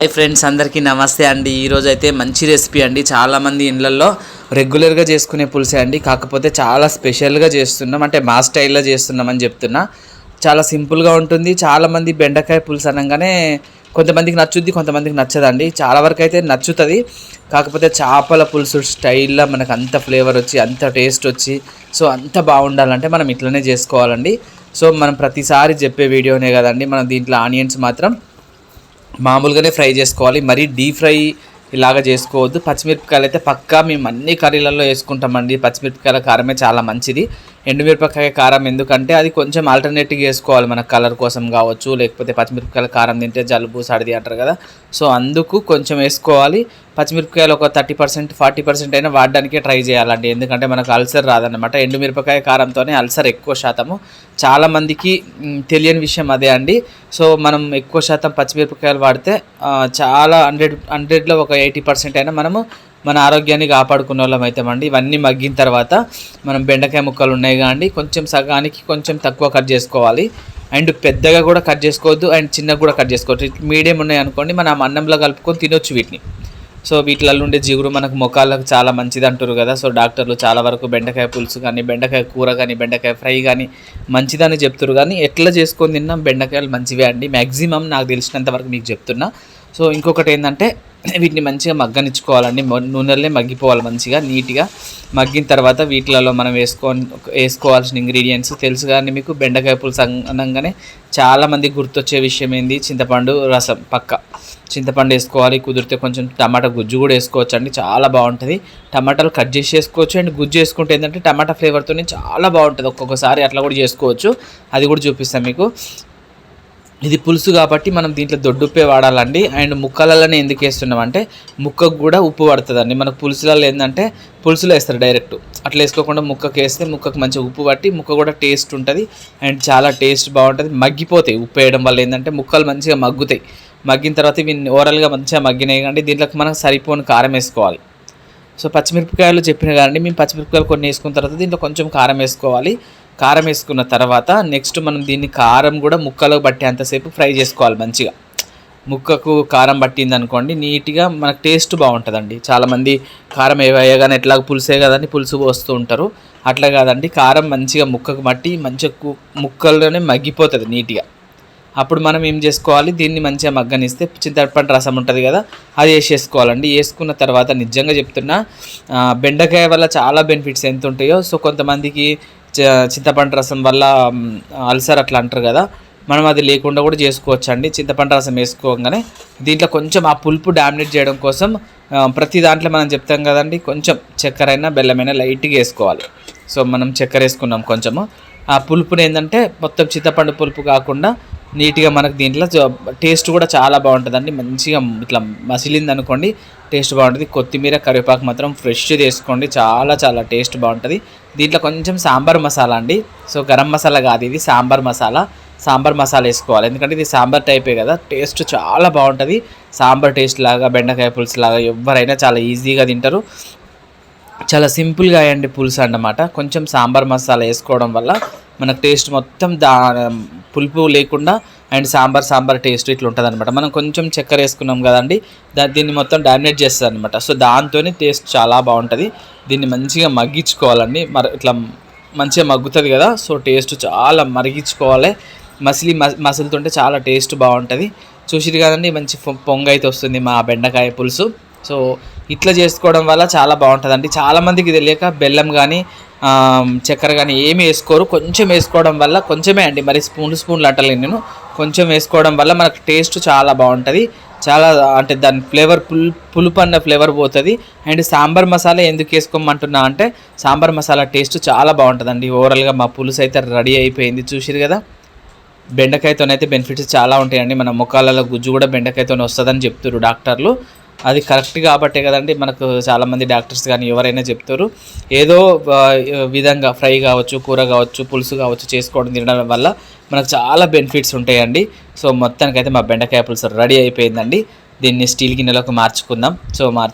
Hi friends అందరికీ నమస్తే అండి. ఈరోజు అయితే మంచి రెసిపీ అండి. చాలామంది ఇళ్ళల్లో రెగ్యులర్గా చేసుకునే పులుసే అండి. కాకపోతే చాలా స్పెషల్గా చేస్తున్నాం. అంటే మా స్టైల్లో చేస్తున్నామని చెప్తున్నా. చాలా సింపుల్గా ఉంటుంది. చాలామంది బెండకాయ పులుసు అనగానే కొంతమందికి నచ్చుద్ది కొంతమందికి నచ్చదండి. చాలా వరకు అయితే నచ్చుతుంది. కాకపోతే చేపల పులుసు స్టైల్లో మనకు అంత ఫ్లేవర్ వచ్చి అంత టేస్ట్ వచ్చి సో అంత బాగుండాలంటే మనం ఇట్లనే చేసుకోవాలండి. సో మనం ప్రతిసారి చెప్పే వీడియోనే కదండి. మనం దీంట్లో ఆనియన్స్ మాత్రం మామూలుగానే ఫ్రై చేసుకోవాలి. మరీ డీప్ ఫ్రై ఇలాగ చేసుకోవద్దు. పచ్చిమిరపకాయలు అయితే పక్కా మేము అన్ని కర్రీలలో వేసుకుంటామండి. పచ్చిమిరపకాయల కారమే చాలా మంచిది. ఎండుమిరపకాయ కారం ఎందుకంటే అది కొంచెం ఆల్టర్నేటివ్ చేసుకోవాలి మన కలర్ కోసం కావచ్చు లేకపోతే పచ్చిమిరపకాయల కారం తింటే జలుబు సర్ది అంటారు కదా. సో అందుకు కొంచెం వేసుకోవాలి. పచ్చిమిరపకాయలు ఒక థర్టీ పర్సెంట్ ఫార్టీ పర్సెంట్ అయినా వాడడానికే ట్రై చేయాలండి. ఎందుకంటే మనకు అల్సర్ రాదన్నమాట. ఎండుమిరపకాయ కారంతోనే అల్సర్ ఎక్కువ శాతము. చాలామందికి తెలియని విషయం అదే అండి. సో మనం ఎక్కువ శాతం పచ్చిమిరపకాయలు వాడితే చాలా హండ్రెడ్ హండ్రెడ్లో ఒక ఎయిటీ పర్సెంట్ అయినా మనము మన ఆరోగ్యాన్ని కాపాడుకునే వాళ్ళం అవుతామండి ఇవన్నీ మగ్గిన తర్వాత మనం బెండకాయ ముక్కలు ఉన్నాయి కానీ కొంచెం సగానికి కొంచెం తక్కువ కట్ చేసుకోవాలి. అండ్ పెద్దగా కూడా కట్ చేసుకోవద్దు. అండ్ చిన్నగా కూడా కట్ చేసుకోవద్దు. మీడియం ఉన్నాయి అనుకోండి మనం అన్నంలో కలుపుకొని తినొచ్చు వీటిని. సో వీటిలలో ఉండే జిగురు మనకు మొఖాలకు చాలా మంచిది అంటారు కదా. సో డాక్టర్లు చాలా వరకు బెండకాయ పులుసు కానీ బెండకాయ కూర కానీ బెండకాయ ఫ్రై కానీ మంచిదని చెప్తారు కానీ ఎట్లా చేసుకొని తిన్నా బెండకాయలు మంచివే అండి. మ్యాక్సిమం నాకు తెలిసినంత వరకు మీకు చెప్తున్నా. సో ఇంకొకటి ఏంటంటే వీటిని మంచిగా మగ్గనిచ్చుకోవాలండి. నూనెలనే మగ్గిపోవాలి మంచిగా నీట్గా. మగ్గిన తర్వాత వీటిలలో మనం వేసుకొని వేసుకోవాల్సిన ఇంగ్రీడియంట్స్ తెలుసు కానీ మీకు. బెండకాయ పులుసు అనగానే చాలామంది గుర్తొచ్చే విషయం ఏంది? చింతపండు రసం పక్క. చింతపండు వేసుకోవాలి కుదిరితే కొంచెం టమాటా గుజ్జు కూడా వేసుకోవచ్చు అండి చాలా బాగుంటుంది. టమాటాలు కట్ చేసి వేసుకోవచ్చు అండ్ గుజ్జు వేసుకుంటే ఏంటంటే టమాటా ఫ్లేవర్తోనే చాలా బాగుంటుంది. ఒక్కొక్కసారి అట్లా కూడా చేసుకోవచ్చు. అది కూడా చూపిస్తాను మీకు. ఇది పులుసు కాబట్టి మనం దీంట్లో దొడ్డుప్పే వాడాలండి. అండ్ ముక్కలలోనే ఎందుకు వేస్తున్నాం అంటే ముక్కకు కూడా ఉప్పు పడుతుందండి. మనకు పులుసులలో ఏంటంటే పులుసులో వేస్తారు డైరెక్ట్. అట్లా వేసుకోకుండా ముక్కకు వేస్తే ముక్కకు మంచిగా ఉప్పు పట్టి ముక్క కూడా టేస్ట్ ఉంటుంది. అండ్ చాలా టేస్ట్ బాగుంటుంది. మగ్గిపోతాయి ఉప్పు వేయడం వల్ల ఏంటంటే ముక్కలు మంచిగా మగ్గుతాయి. మగ్గిన తర్వాత ఇవి ఓవరాల్గా మంచిగా మగ్గినాయి కానీ దీంట్లోకి మనం సరిపోని కారం వేసుకోవాలి. సో పచ్చిమిరపకాయలు చెప్పిన కానీ మేము పచ్చిమిరపకాయలు కొన్ని వేసుకున్న తర్వాత దీంట్లో కొంచెం కారం వేసుకోవాలి. కారం వేసుకున్న తర్వాత నెక్స్ట్ మనం దీన్ని కారం కూడా ముక్కలో పట్టేంతసేపు ఫ్రై చేసుకోవాలి మంచిగా. ముక్కకు కారం పట్టింది అనుకోండి నీట్గా మనకు టేస్ట్ బాగుంటుందండి. చాలామంది కారం ఏవయ్యగానే ఎట్లా పులుసే కదండి పులుసు పోస్తూ ఉంటారు. అట్లా కాదండి కారం మంచిగా ముక్కకు మట్టి మంచిగా ముక్కల్లోనే మగ్గిపోతుంది నీట్గా. అప్పుడు మనం ఏం చేసుకోవాలి దీన్ని మంచిగా మగ్గనిస్తే చింతపండు రసం ఉంటుంది కదా అది వేసేసుకోవాలండి. వేసుకున్న తర్వాత నిజంగా చెప్తున్నా బెండకాయ వల్ల చాలా బెనిఫిట్స్ ఎంత ఉంటాయో సో కొంతమందికి చింతపండు రసం వల్ల అల్సర్ అట్లా అంటారు కదా మనం అది లేకుండా కూడా చేసుకోవచ్చు అండి చింతపండు రసం వేసుకోగానే దీంట్లో కొంచెం ఆ పులుపు డామినేట్ చేయడం కోసం ప్రతి దాంట్లో మనం చెప్తాం కదండి కొంచెం చక్కెర అయినా బెల్లమైనా లైట్గా వేసుకోవాలి. సో మనం చక్కెర వేసుకున్నాం కొంచెము. ఆ పులుపుని ఏంటంటే మొత్తం చింతపండు పులుపు కాకుండా నీట్గా మనకు దీంట్లో టేస్ట్ కూడా చాలా బాగుంటుందండి. మంచిగా ఇట్లా మసిలింది అనుకోండి టేస్ట్ బాగుంటుంది. కొత్తిమీర కరివేపాకు మాత్రం ఫ్రెష్ వేసుకోండి చాలా చాలా టేస్ట్ బాగుంటుంది. దీంట్లో కొంచెం సాంబార్ మసాలా అండి. సో గరం మసాలా కాదు ఇది సాంబార్ మసాలా. సాంబార్ మసాలా వేసుకోవాలి. ఎందుకంటే ఇది సాంబార్ టైపే కదా. టేస్ట్ చాలా బాగుంటుంది. సాంబార్ టేస్ట్ లాగా బెండకాయ పులుసు లాగా ఎవరైనా చాలా ఈజీగా తింటారు. చాలా సింపుల్గా అయ్యండి పులుసు అన్నమాట. కొంచెం సాంబార్ మసాలా వేసుకోవడం వల్ల మనకు టేస్ట్ మొత్తం దా పులుపు లేకుండా అండ్ సాంబార్ సాంబార్ టేస్ట్ ఇట్లా ఉంటుంది అనమాట మనం కొంచెం చక్కెర వేసుకున్నాం కదండి దా దీన్ని మొత్తం డామినేట్ చేస్తుంది అనమాట సో దాంతోనే టేస్ట్ చాలా బాగుంటుంది. దీన్ని మంచిగా మగ్గించుకోవాలండి. మరి ఇట్లా మంచిగా మగ్గుతుంది కదా సో టేస్ట్ చాలా మరిగించుకోవాలి. మసిలి మస్- మసులుతుంటే చాలా టేస్ట్ బాగుంటుంది. చూసిరు కదండి మంచి పొ- పొంగ అయితే వస్తుంది మా బెండకాయ పులుసు. సో ఇట్లా చేసుకోవడం వల్ల చాలా బాగుంటుందండి. చాలామందికి తెలియక బెల్లం కానీ చక్కెర కానీ ఏమి వేసుకోరు. కొంచెం వేసుకోవడం వల్ల కొంచెమే అండి. మరి స్పూన్లు స్పూన్లు అంటలేను నేను. కొంచెం వేసుకోవడం వల్ల మనకు టేస్ట్ చాలా బాగుంటుంది. చాలా అంటే దాని ఫ్లేవర్ పుల్ పులుపు అన్న ఫ్లేవర్ పోతుంది. అండ్ సాంబార్ మసాలా ఎందుకు వేసుకోమంటున్నా అంటే సాంబార్ మసాలా టేస్ట్ చాలా బాగుంటుందండి. ఓవరాల్గా మా పులుసు అయితే రెడీ అయిపోయింది. చూసిరు కదా? బెండకాయతోనైతే బెనిఫిట్స్ చాలా ఉంటాయండి. మన ముఖాలలో గుజ్జు కూడా బెండకాయతోనే వస్తుందని చెప్తున్నారు డాక్టర్లు. అది కరెక్ట్ కాబట్టే కదండి మనకు చాలామంది డాక్టర్స్ కానీ ఎవరైనా చెప్తారు. ఏదో విధంగా ఫ్రై కావచ్చు కూర కావచ్చు పులుసు కావచ్చు చేసుకోవడం తినడం వల్ల మనకు చాలా బెనిఫిట్స్ ఉంటాయండి. సో మొత్తానికైతే మా బెండకాయ పులుసు రెడీ అయిపోయిందండి. దీన్ని స్టీల్ గిన్నెలోకి మార్చుకుందాం. సో మార్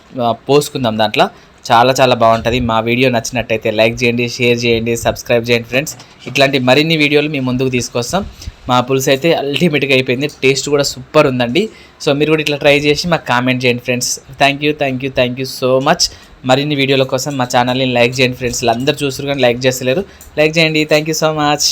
పోసుకుందాం దాంట్లో. చాలా చాలా బాగుంటుంది. మా వీడియో నచ్చినట్టయితే లైక్ చేయండి షేర్ చేయండి సబ్స్క్రైబ్ చేయండి ఫ్రెండ్స్. ఇట్లాంటి మరిన్ని వీడియోలు మీ ముందుకు తీసుకొస్తాం. మా పులుసు అయితే అల్టిమేట్గా అయిపోయింది. టేస్ట్ కూడా సూపర్ ఉందండి. సో మీరు కూడా ఇట్లా ట్రై చేసి మాకు కామెంట్ చేయండి friends thank you thank you thank you so much మరిన్ని వీడియోల కోసం మా ఛానల్ని లైక్ చేయండి ఫ్రెండ్స్ అందరూ చూస్తారు కానీ లైక్ చేస్తలేరు. లైక్ చేయండి. Thank you so much